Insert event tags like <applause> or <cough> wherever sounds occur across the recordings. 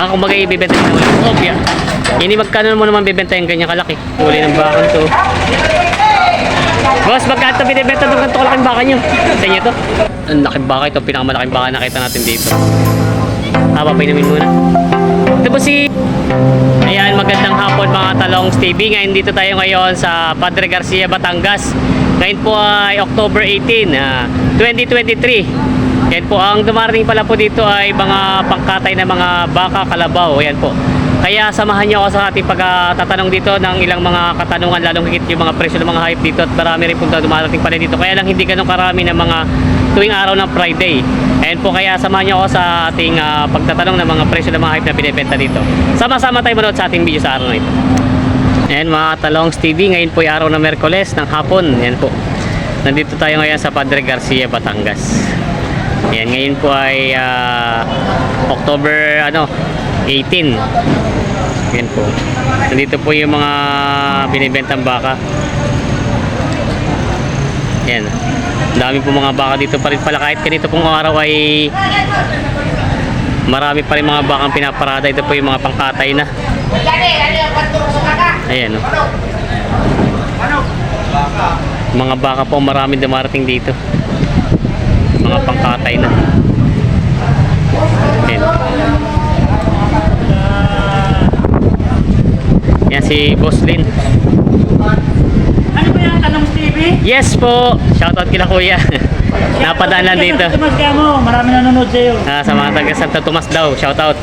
Ah, kung bagay ibibenta nyo naman. Oh, yeah. Ini magkano mo naman bibenta yung ganyan kalaki? Huli ng bakang to. Boss, magkano ito binibenta ng ganito kalaking baka nyo? Sa inyo to? Ang laking baka ito, pinakamalaking baka nakita natin dito. Ah, papainamin muna. Ito po si... Ayan, magandang hapon mga talong TV. Ngayon dito tayo ngayon sa Padre Garcia, Batangas. Ngayon po ay October 18, ah, 2023. Yan po, ang dumarating pala po dito ay mga pangkatay na mga baka kalabaw. Ayan po. Kaya samahan niyo ako sa ating pagtatanong dito ng ilang mga katanungan, lalong higit yung mga presyo ng mga hype dito at marami rin po dumarating pala dito. Kaya lang hindi ganun karami ng mga tuwing araw ng Friday. Ayan po, kaya samahan niyo ako sa ating ah, pagtatanong ng mga presyo ng mga hype na binibenta dito. Sama-sama tayo manood sa ating video sa araw na ito. Ayan mga Talongs TV, ngayon po ay araw ng Merkoles ng hapon. Ayan po. Nandito tayo ngayon sa Padre Garcia, Batangas. Ayan, ngayon po ay ah, October ano, 18. Ayan po. Nandito po yung mga binibentang baka. Ayan. Dami po mga baka dito pa rin pala kahit ganito pong araw ay marami pa rin mga bakang pinaparada. Ito po yung mga pangkatay na. Ayan o. Mga baka po marami dumarating dito. Mga pangkatay na. Ayan. Yan si Boss Lin. Ano ba yan? Tanong TV? Yes po! Shoutout kila kuya. <laughs> Napadaan lang dito. Marami nanonood sa'yo. Ah, sa mga taga Santo Tomas daw. Shoutout.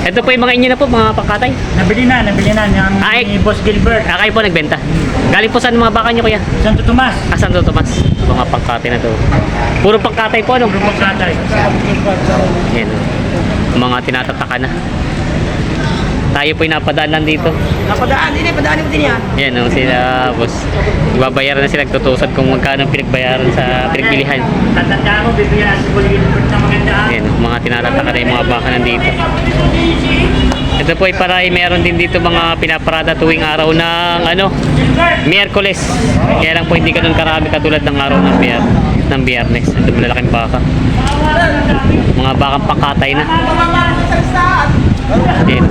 Ito po yung mga inyo na po, mga pangkatay. Nabili na, nabili na. Yung Ay. ni Boss Gilbert. Ah, kayo po nagbenta. Galing po saan mga baka nyo kuya? Santo Tomas. Ah, Santo Tomas. Mga pangkatay na to. Puro pangkatay po, ano? Grupong Katay. Yan. oh. Mga tinatataka na. Tayo po napadaan lang dito. Napadaan din eh, padaanin mo din yan. Yan, oh, sila boss. Ibabayaran na sila tutusad kung magkano ang pinagbayaran sa pinagbilihan. Tatanda mo, bibigyan Boss Gilbert ng maganda. Yan, oh, mga tinatataka na yung mga baka nandito. Ito po ay para ay meron din dito mga pinaparada tuwing araw ng ano, Miyerkules. Kaya lang po hindi ganun karami katulad ng araw ng biyer, ng biyernes. Ito malalaking baka. Mga bakang pangkatay na. Yan.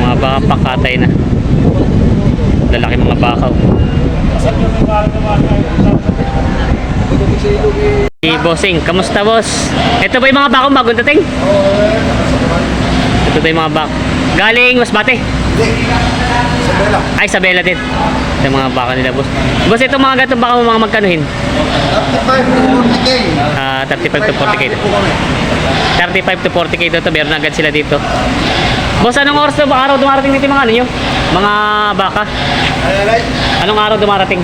Mga bakang pangkatay na. Lalaki mga bakaw. Si Bossing, kamusta boss? Ito ba yung mga bakong bagong dating? Ito ba yung mga bak? Galing Masbate? Ay, Isabela din. Ito yung mga baka nila, boss. Boss, ito mga gatong baka mo mga magkanuhin? 35 to 40k. Ah, 35 to 40k. 35 to 40k ito, ito. Meron agad sila dito. Boss, anong oras na araw dumarating dito mga ano nyo? Mga baka? Anong araw dumarating?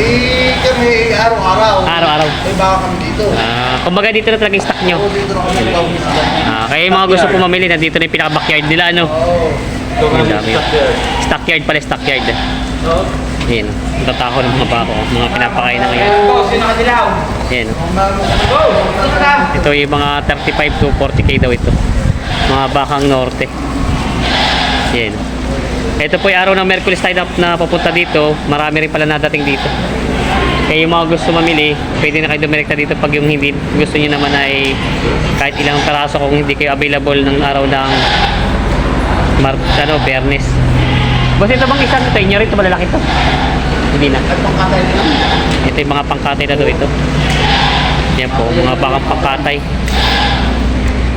Eh, kami araw-araw. Araw-araw. May baka kami dito. Ah, kumbaga dito na talagang stock nyo. Oo, dito na kami. Ah, kaya yung mga gusto po mamili, nandito na yung pinaka-backyard nila, ano? Oo. Ang dami. Stockyard pala, stockyard. Yan. Ang tatako ng mga bako. Mga pinapakain na ngayon. Sino ka dilaw? Yan. Go! Sino? Ito yung mga 35 to 40k daw ito. Mga bakang norte. Yan. Ito po yung araw ng Merkulis tayo na, na papunta dito. Marami rin pala nadating dito. Kaya yung mga gusto mamili, pwede na kayo dumirekta dito pag yung hindi gusto niyo naman ay kahit ilang taraso kung hindi kayo available ng araw ng Mar ano, Bernes. Boss, ito bang isang ito? Inyo rin ito malalaki ito? Hindi na. Ito yung mga pangkatay na ito. Yan po, mga bakang pangkatay.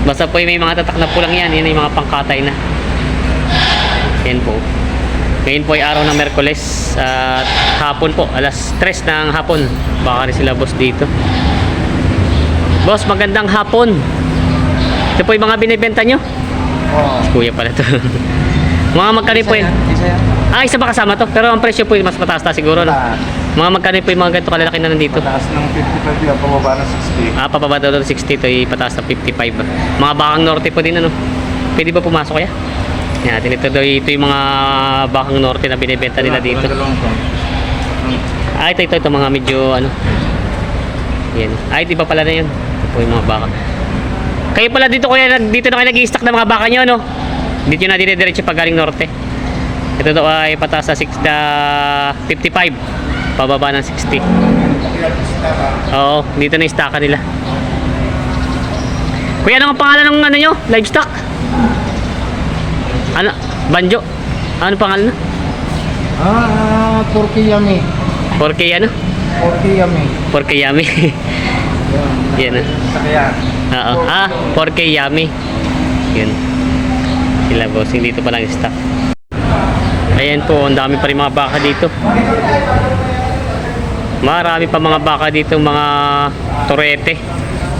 Basta po yung may mga tatak na pulang yan, yan yung mga pangkatay na. Yan po. Ngayon po ay araw ng Merkules at hapon po, alas 3 ng hapon. Baka rin sila boss dito. Boss, magandang hapon. Ito po yung mga binibenta nyo? Oo. Kuya pala to. <laughs> mga magkano po yun? Isa yan. Ah, isa ba kasama to? Pero ang presyo po mas mataas na siguro, no? Mga magkano po yung mga ganito kalalaki na nandito? Mataas ng 55 yan, pababa ng 60. Ah, papaba daw ng 60 to, ipataas na 55. Mga bakang norte po din, ano? Pwede ba pumasok kaya? Yan, natin ito yung mga bakang norte na binibenta nila dito. Ah, ito, ito, ito, mga medyo, ano. Yan. Ah, ito pa pala na yun. Ito po yung mga baka. Kayo pala dito, kuya, dito na kayo nag-i-stock ng mga baka nyo, no? Dito na dire-diretso pag galing norte. Ito daw ay pataas sa 6, na 55. Pababa ng 60. Oo, dito na istaka nila. Kuya, ano ang pangalan ng ano nyo? Livestock? Banjo? Ano pangalan na? Ah, Turkey yummy. 4K ano? Turkey yummy. 4K yummy. Yan ah. Kaya, Oo. Ah, 4K yummy. Yun. Sila bossing dito pa lang stock. Ayan po, ang dami pa rin mga baka dito. Marami pa mga baka dito, mga torete.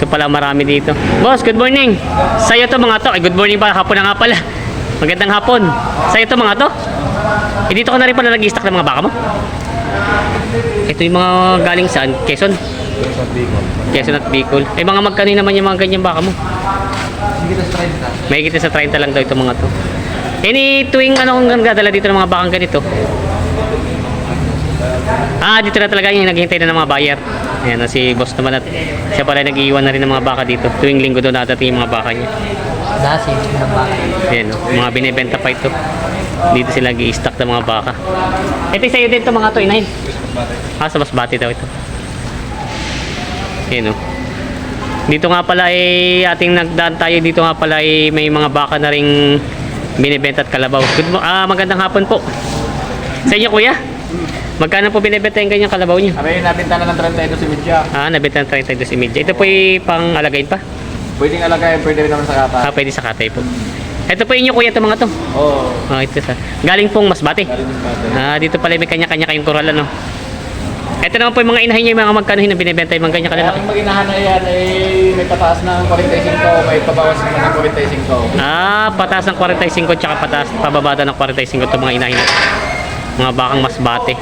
Ito pala marami dito. Boss, good morning. Sa'yo to mga to. Ay, good morning pa. Hapon na nga pala. Magandang hapon. Sa'yo to mga to. Eh, dito ka na rin pala nag-stock ng mga baka mo? Ito yung mga galing saan? Quezon? sa. Quezon at Bicol. Eh, mga magkano naman yung mga ganyan baka mo? Sige, tas try nito. May kita sa 30 lang daw ito mga to. Any tuwing ano kung dadala dito ng mga bakang ganito? Ah, dito na talaga yung naghihintay na ng mga buyer. Ayan, na si boss naman at siya pala nag-iwan na rin ng mga baka dito. Tuwing linggo doon nadating yung mga baka niya. Dasi, ng baka. Ayan, no, mga binibenta pa ito. Dito sila nag stock ng mga baka. Ito sa'yo din ito mga to, inahin. Ah, sa Masbate daw ito. Ayan, no. Dito nga pala eh, ating nagdaan tayo dito nga pala eh, may mga baka na ring binibenta at kalabaw. Good mo, ah, magandang hapon po. Sa inyo kuya? Magkano po binibenta yung ganyang kalabaw niyo? Kami nabenta na ng 32 si Midja. Ah, nabenta ng 32 si Midja. Ito po yung pang alagayin pa? Pwedeng alagay, pwede rin naman sa kata. Ah, pwede sa katay po. Ito po inyo kuya ito mga to. Oo. Ah, ito sa. Galing pong Masbate. Galing din natin. Ah, dito pala may kanya-kanya kayong koral ano. Ito naman po yung mga inahin niyo, yung mga magkano na binibenta yung mga ganyan Kaya kalalaki. ang mag-inahan na yan ay may pataas ng 45, may pabawas naman ng 45. Ah, pataas ng 45 tsaka pataas, pababada ng 45 ito mga inahin natin. Mga bakang Masbate.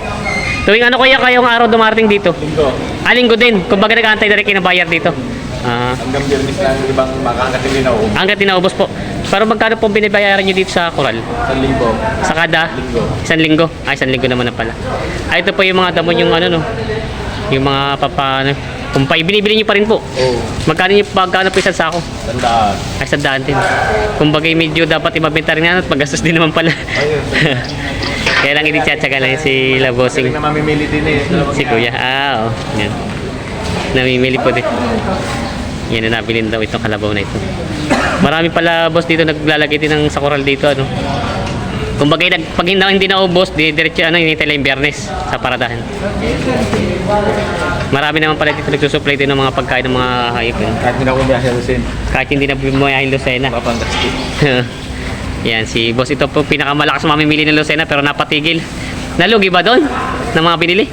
Tuwing ano kaya kayong araw dumarating dito? Linggo. Ah, linggo din. Kumbaga nag-aantay na rin kayo ng bayar dito. Ah, Hanggang biyernes lang yung ibang makaangat yung linaw. hanggang tinaubos po. Pero magkano po binibayaran nyo dito sa koral? Sa linggo. Sa kada? Linggo. Isang linggo? Ay, isang linggo naman na pala. Ay, ito po yung mga damon yung ano no. Yung mga papa, ano, kumpay. Binibili nyo pa rin po. Oo. Magkano yung pagkano po isang sako? Tandaan. Ay, sa daan din. Kumbaga medyo dapat ibabenta rin yan at magastos din naman pala. Ayun. <laughs> Kaya lang hindi tsatsaga lang si Kasi Labosing. na mamimili din eh. Si Kuya. Ah, oo. Yan. Namimili po din. Yan na nabilin daw itong kalabaw na ito. Marami pala boss dito naglalagay din ng sakural dito ano. Kumbaga nag, pag hindi, hindi naubos, di diretso ano, hinihintay lang yung biyernes sa paradahan. Marami naman pala dito nagsusupply din ng mga pagkain ng mga hayop. Yun. Kahit hindi na ako biyahe Lucen. Kahit hindi na bumayahin Lucena. <laughs> Yan, si boss ito po pinakamalakas mamimili ng Lucena pero napatigil. Nalugi ba doon? Ng mga binili?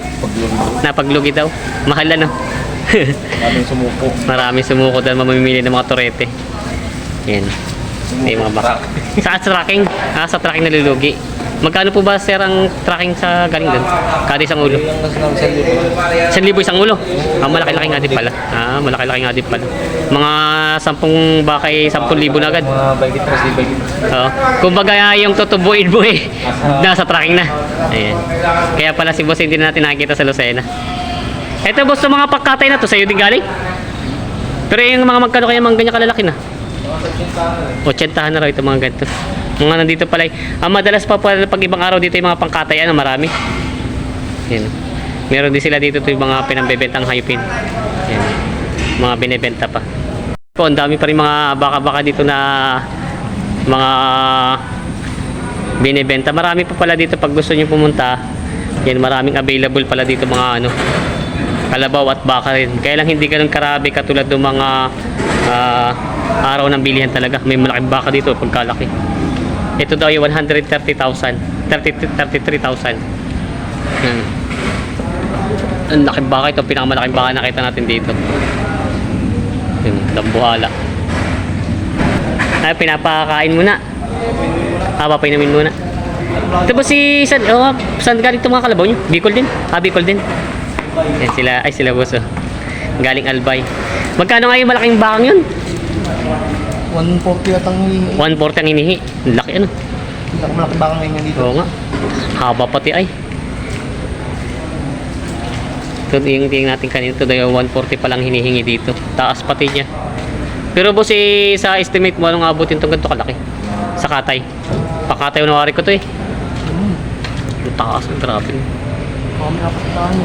Napaglugi daw. Mahal ano? Daming sumuko. <laughs> Marami sumuko dahil mamimili ng mga torete. Yan. Yung mga baka. Sa tracking? Ah, sa tracking nalulugi. Magkano po ba sir ang tracking sa galing doon? Kada isang ulo? Isang libo isang ulo? Ah, malaki-laki nga din pala. Ah, malaki-laki nga din pala. Mga sampung bakay, sampung libo na agad. Mga bagit na si bagit. Oo. Kumbaga yung tutubuin mo eh, nasa tracking na. Ayan. Kaya pala si boss hindi na natin nakikita sa Lucena. Ito boss, sa mga pagkatay na to, sa'yo din galing? Pero yung mga magkano kaya mga ganyan kalalaki na? 80 na raw ito mga ganito. Mga nandito pala. eh. Ang madalas pa pala pag ibang araw dito yung mga pangkatay, ano, marami. Yan. Meron din sila dito ito yung mga pinambebentang hayupin. Yan. Mga binebenta pa. Po, ang dami pa rin mga baka-baka dito na mga binebenta. Marami pa pala dito pag gusto niyo pumunta. Yan, maraming available pala dito mga ano kalabaw at baka rin. Kaya lang hindi ganun karabi katulad ng mga ah, araw ng bilihan talaga. May malaking baka dito pagkalaki. Ito daw yung 130,000. 30 33,000. Hmm. Ang laking baka ito. Pinakamalaking baka nakita natin dito. Yung dambuhala. Ay, pinapakain muna. Ah, papainumin muna. Ba si San, oh, saan galing itong mga kalabaw nyo? Bicol din? Ah, Bicol din. Yan sila, ay sila boss oh. Galing Albay. Magkano nga yung malaking bakang yun? 140 at ang 140 ang inihi. Ang Laki ano? malaki baka ngayon dito. Oo nga. Haba pati ay. Ito yung tingin natin kanina. Ito daw yung 140 pa lang hinihingi dito. Taas pati niya. Pero boss, eh, sa estimate mo, anong abutin itong ganito kalaki? Sa katay. Pakatay na wari ko to eh. Ang taas, ang grabe.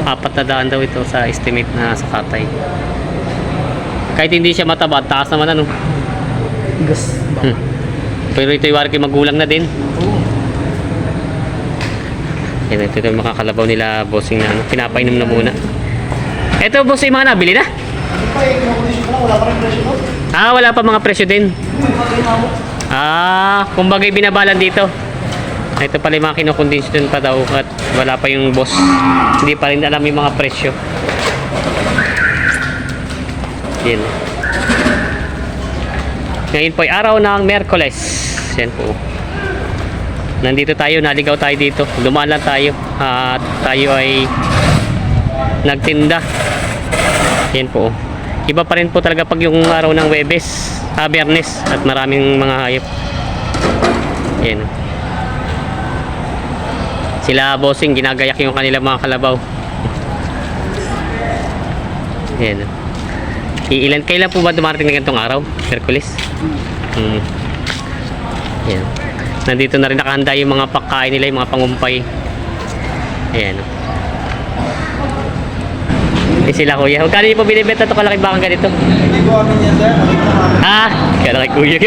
Apat na daan daw ito sa estimate na sa katay. Kahit hindi siya mataba, taas naman ano. Tigas. Hmm. Pero ito yung magulang na din. Oo. Yan, ito yung makakalabaw nila bossing na ano, pinapainom na muna. Ito boss yung mga nabili na? Ah, wala pa mga presyo din. Ah, kumbaga binabalan dito. Ito pala yung mga kinukondisyon pa daw at wala pa yung boss. Hindi pa rin alam yung mga presyo. Yan. Ngayon po ay araw ng Merkoles. Yan po. Nandito tayo, naligaw tayo dito. Dumaan lang tayo. At tayo ay nagtinda. Yan po. Iba pa rin po talaga pag yung araw ng Webes, ah, at maraming mga hayop. Yan. Sila bossing ginagayak yung kanilang mga kalabaw. Yan. Iilan kailan po ba dumarating na ganitong araw? Hercules? Hmm. Yan. Nandito na rin nakahanda yung mga pagkain nila, yung mga pangumpay. Ayan. Eh sila kuya. Magkano niyo po binibenta <laughs> ito kalaki bakang ganito? Ah, kalaki kuya.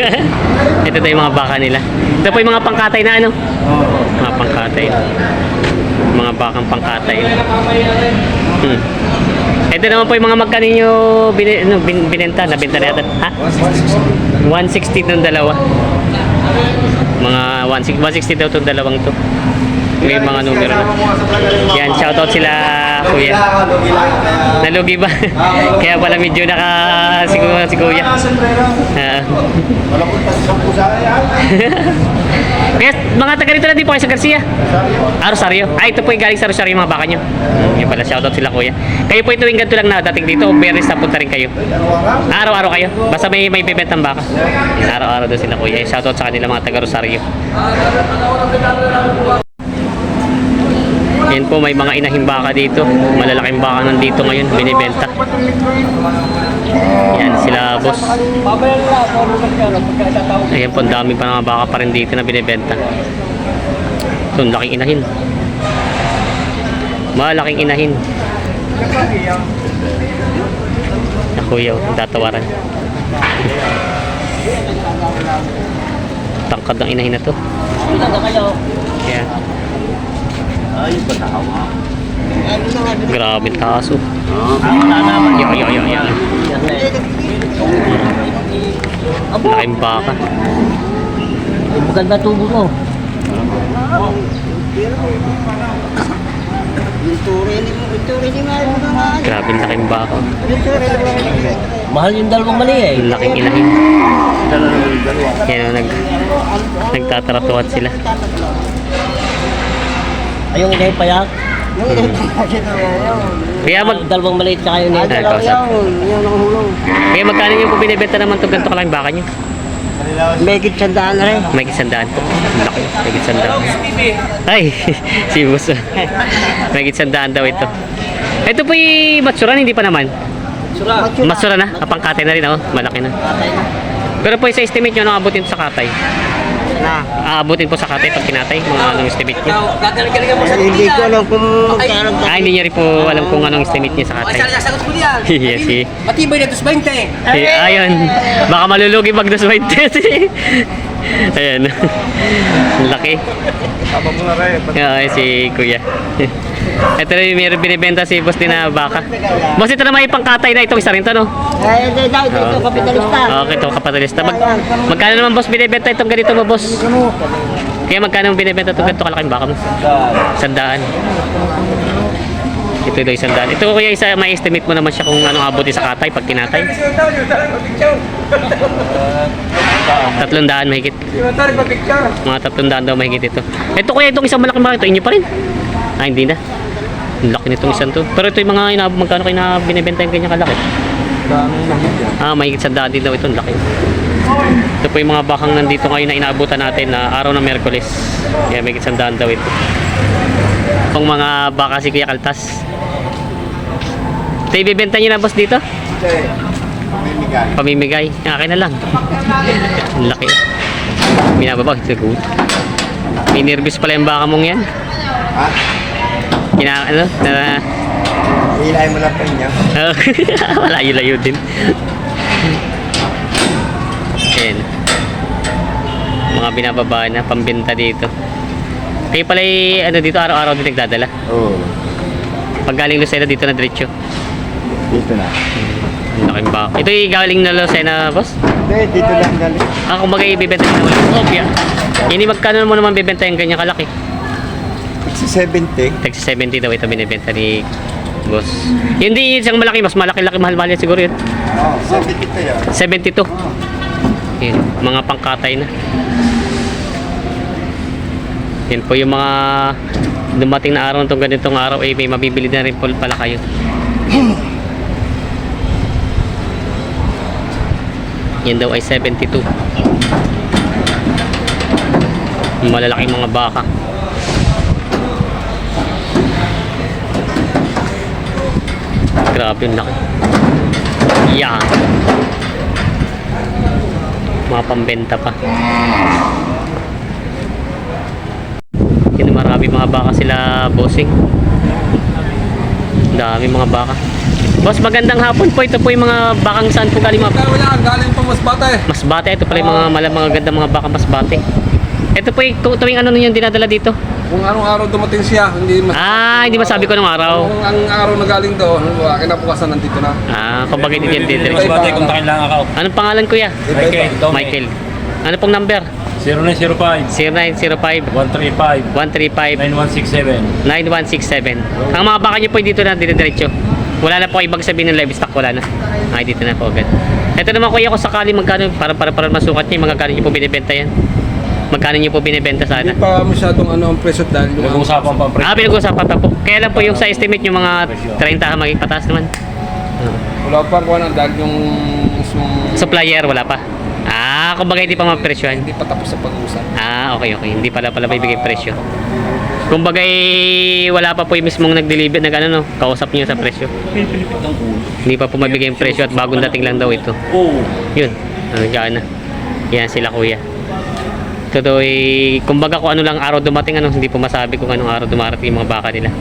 ito tayo yung mga baka nila. Ito po yung mga pangkatay na ano? Mga pangkatay. Mga bakang pangkatay. Hmm. Ito naman po yung mga magkano nyo bin, ano, bin, binenta, nabenta na yata. Ha? 160 itong dalawa. Mga 160, 160 daw itong dalawang to. May mga numero na. Yan, shoutout sila kuya. Nalugi ba? <laughs> Kaya pala medyo naka si, kuya- si kuya. Ah. Kaya <laughs> mga taga rito na din po kayo sa Garcia. Ah, Rosario. Ah, ito po yung galing sa Rosario yung mga baka nyo. Yan pala, shoutout sila kuya. Kayo po ito yung ganito lang na dating dito. Beres na punta rin kayo. Araw-araw kayo. Basta may may bibentang baka. Araw-araw doon sila kuya. Shoutout sa kanila mga taga Rosario. Yan po, may mga inahing baka dito. Malalaking baka nandito ngayon, binibenta. Yan, sila boss. Ayan po, dami pa mga baka pa rin dito na binibenta. Ito, ang laking inahin. Malaking inahin. Na kuya, oh, tatawaran. Tangkad ng inahin na to. Yan. Grabe taas oh. Yo, yo, yo, yo. Laking baka. Maganda tubo mo. Grabe ang laking baka. Mahal yung dalawang mali eh. Ang laking inahin. Yan o, nag, nagtataratuhan sila. Ayong inay payak. Kaya mag, Dalawang maliit na kayo nito. Ah, ikaw, sir. kaya magkano yung po binibenta naman itong ganito kalaking baka nyo? May sandaan na rin. May isandaan po. Ang laki. May isandaan. Ay, <laughs> si Boss. May isandaan daw ito. Ito po yung matsuran, hindi pa naman. Matsura na, kapangkatay na rin ako. Malaki na. Pero po sa estimate nyo, anong abutin sa katay? Na. Aabutin po sa katay pag kinatay, mga anong estimate nyo? Hindi ko alam kung kailan Ah, hindi niya rin po alam kung anong estimate niya sa katay. sagot ko diyan. <laughs> yes, si. Matibay na 220. si ayun. Baka malulugi pag dos white <laughs> Ayan. <laughs> Ang Laki. Yeah, si Kuya. Ito rin yung meron binibenta si Boss din na baka. Boss, ito na may pangkatay na itong isa rin to, no? Eh, ito, ito, ito, kapitalista. Okay, ito kapatalista. Mag, magkano naman boss binibenta itong ganito mo, boss? Kaya magkano binibenta itong ganito kalaking baka mo? Sandaan. Ito daw isang daan. Ito kuya isa, may estimate mo naman siya kung anong abuti sa katay pag kinatay. Tatlong daan mahigit. Mga tatlong daan daw mahigit ito. Ito kuya, itong isang malaking baka ito, inyo pa rin. Ah, hindi na. Laki nitong isang to. Pero ito yung mga ina, magkano kayo na binibenta yung ganyan kalaki? Ah, mahigit sa din daw ito. Laki. Ito po yung mga bakang nandito ngayon na inaabutan natin na araw ng Merkulis. Kaya mahigit sa daan daw ito. Itong mga baka si Kuya Kaltas. Ito ibibenta niyo na boss dito? Pamimigay. Akin na lang. Ang laki. Binababa. Ito. May nervous pala yung baka mong yan. Ha? Kina, ano? Na, Hilay mo lang pa niya. <laughs> Malayo-layo din. Ayan. mga binababa na pambenta dito. Kayo pala ano dito araw-araw din nagdadala. Oo. Pag galing Lucena dito na diretso. Dito na. Ang laking ba? Ito yung galing na Lucena, boss? Hindi, dito lang galing. Ah, kumbaga ibibenta na ulit. Obya. Hindi magkano mo naman bibenta yung ganyan kalaki? Sa 70. Tagsi 70 daw ito binibenta ni boss. Hindi isang malaki, mas malaki-laki mahal-mahal yan siguro yun. 70 to yan. 72. Yun, mga pangkatay na. Yan po yung mga dumating na araw itong ganitong araw eh may mabibili na rin po pala kayo. Yan daw ay 72. Malalaking mga baka. Grabe yung laki. Yan. Mga pambenta pa. Yan marami mga baka sila bossing. Dami mga baka. Boss, magandang hapon po. Ito po yung mga bakang saan po galing mga Wala, galing pa mas bata eh. mas bate. Ito pala yung mga mala, mga mga baka mas bate. Ito po yung tu- tuwing ano nun yung dinadala dito. Kung anong araw dumating siya, hindi mas... Ah, hindi masabi ko nung araw. Kung ang araw na galing doon, wala, kinabukasan nandito na. Ah, kumbaga hindi din. Mas bata, kung Kontakin lang ako. Anong pangalan kuya? Michael. Tommy. Michael. Ano pong number? 0905 0905 135 135 9167. 9167. Ang mga baka nyo po dito na dire-diretso. Wala na po ibang sabihin ng livestock, wala na. Ay, dito na po agad. Ito naman kuya, kung sakali magkano, para para para masukat niyo, magkano niyo po binibenta yan? Magkano niyo po binibenta sana? Hindi pa masyadong ano ang presyo dahil yung Nag-uusapan pa ang presyo. Ah, pinag-usapan pa po. Kaya lang po yung sa estimate yung mga 30 maging pataas naman. Ah. wala pa ko na dahil yung, yung Supplier, wala pa. Ah, kumbaga hindi pa mapresyohan. hindi pa tapos sa pag-uusap. Ah, okay, okay. Hindi pala pala may bigay presyo. Kumbaga eh, wala pa po yung mismong nag-deliver nag ano no, kausap niyo sa presyo. Hindi pa po mabigay yung presyo at bagong dating lang daw ito. Oo. Yun. Ano dyan na. Yan sila kuya. Ito daw eh, kumbaga kung ano lang araw dumating ano, hindi po masabi kung anong araw dumarating yung mga baka nila.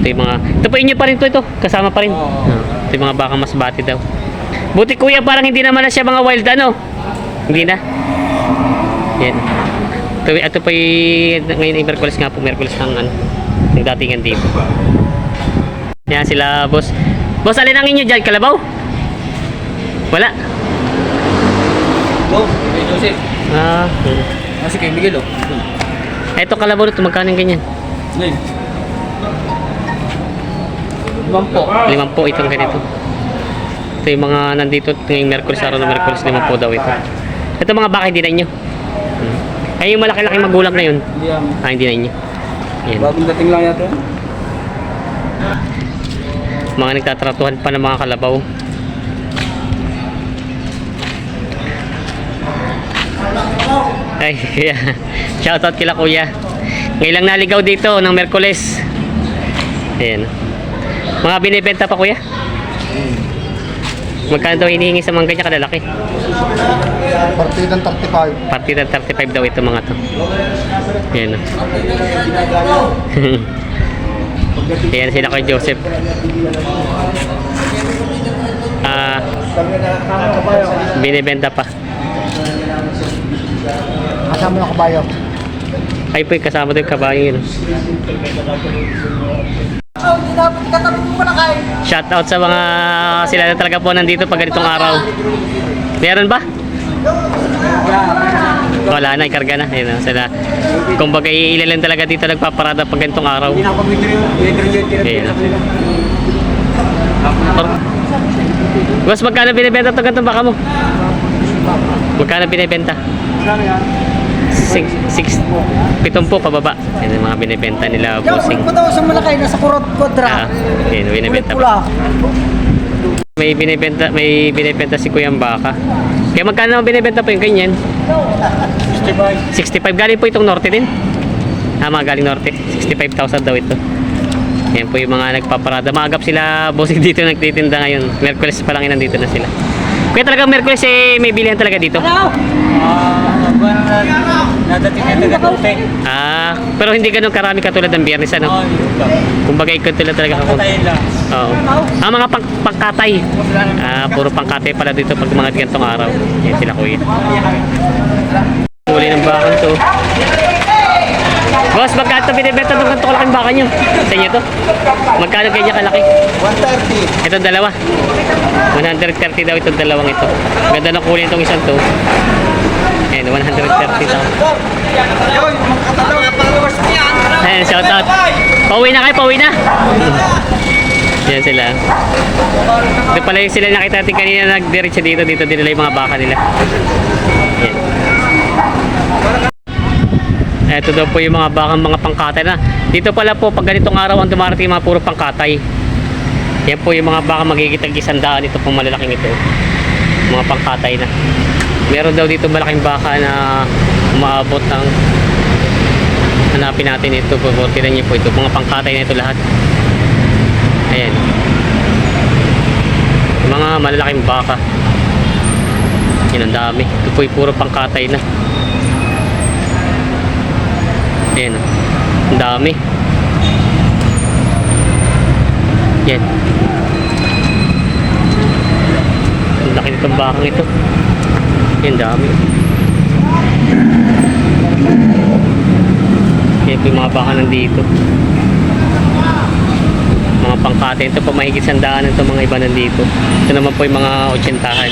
Ito yung mga, ito po inyo pa rin to ito, kasama pa rin. Ah, ito yung mga baka mas bati daw. Buti kuya, parang hindi naman na siya mga wild ano. Hindi na. Yan. Ito, ito po yung, ngayon ay Merkulis nga po, Merkulis ng ano, ng datingan dito. Yan sila, boss. Boss, alin ang inyo dyan? Kalabaw? Wala. Oh, kay Joseph. Ah, Kasi kay Miguel oh. eto kalabaw nito, magkano yung ganyan? Ngayon. Limang po. Limang po itong ganito. Ito yung mga nandito ngayong Merkulis, araw na Merkulis, limang po daw ito. Ito mga baka hindi na inyo. Hmm. Ay yung malaki-laki magulang na yun. Hindi um, Ah, hindi na inyo. Yan. bagong dating lang yata. yan. Mga nagtatratuhan pa ng mga kalabaw. Ay, kuya. Shoutout kila kuya. Ngayon lang naligaw dito ng Merkules. Ayan. Mga binibenta pa kuya? Magkano daw hinihingi sa mga ganyan kalalaki? Partidang 35. Partida 35 daw ito mga to. Ayan. <laughs> Ayan sila kay Joseph. Ah, binibenta pa. Kasama ng kabayo. Ay po, kasama yung kabayo yun. Shout out sa mga sila na talaga po nandito pag ganitong araw. Meron ba? Wala na, ikarga na. Ayun, na, sila. Kumbaga, ilan lang talaga dito nagpaparada pag ganitong araw. Ayun na. Boss, magkano binibenta ito ganitong baka mo? Magkano binibenta? Six, six, pitong po pababa. Yan ang mga binibenta nila, bossing. daw sa malaki, nasa kurot Ah, kodra. yun, binibenta pa. May binibenta, may binibenta si Kuyang Baka. Kaya magkano binibenta po yung ganyan? 65. 65. Galing po itong norte din. Tama, galing norte. 65,000 daw ito. Yan po yung mga nagpaparada. Maagap sila bossing <laughs> dito nagtitinda ngayon. Merkules pa lang yun nandito na sila. Kaya talaga Merkules eh, may bilihan talaga dito. Nadating na taga Tute. Ah, pero hindi ganun karami katulad ng biyernes ano. Kumbaga ikot tulad talaga ako. lang. Oo. Ah, mga pang pangkatay. Ah, puro pangkatay pala dito pag mga ganitong araw. Yan sila kuya. bakang to. Boss, magkano ito binibenta itong ganito kalaking baka nyo? Sa inyo to? Magkano kanya kalaki? 130. Ito dalawa. 130 daw itong dalawang ito. Ganda ng kulay itong isang to. Ayan, 130 daw. Ayan, shout out. Pauwi na kayo, pauwi na. Yan sila. Ito pala yung sila nakita natin kanina nagdiretso dito. Dito dinala yung mga baka nila. Yan. Ito daw po yung mga bakang mga pangkatay na. Dito pala po pag ganitong araw ang dumarating mga puro pangkatay. Yan po yung mga baka magigitag isandaan ito pong malalaking ito. Mga pangkatay na. Meron daw dito malaking baka na umaabot ng hanapin natin ito po. Tinan niyo po ito. Mga pangkatay na ito lahat. Ayan. Mga malalaking baka. Yan ang dami. Ito po yung puro pangkatay na. Ayan. Ang dami. Yan. Ang laki nitong bakang ito. Yan, dami. Yan po yung mga baka nandito. Mga pangkate. Ito po mahigit sandaan ito mga iba nandito. Ito naman po yung mga otsentahan.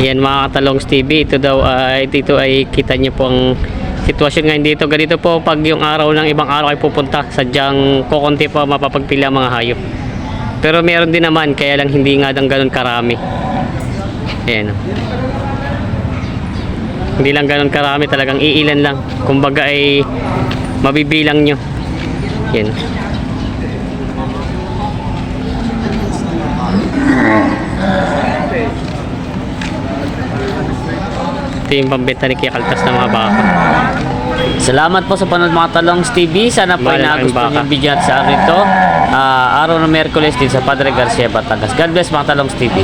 Yan mga katalong TV, ito daw ay dito ay kita niyo po ang sitwasyon ngayon dito. Ganito po pag yung araw ng ibang araw ay pupunta, sadyang kukunti pa mapapagpila mga hayop. Pero meron din naman, kaya lang hindi nga lang ganun karami. Ayan. Hindi lang ganun karami, talagang iilan lang. Kumbaga ay mabibilang nyo. Yan. Ito yung pambenta ni Kuya Kaltas ng mga baka. Salamat po sa panonood mga Talongs TV. Sana po ay nagustuhan yung video sa araw ito. Ah, araw ng Merkules din sa Padre Garcia, Batangas. God bless mga Talongs TV.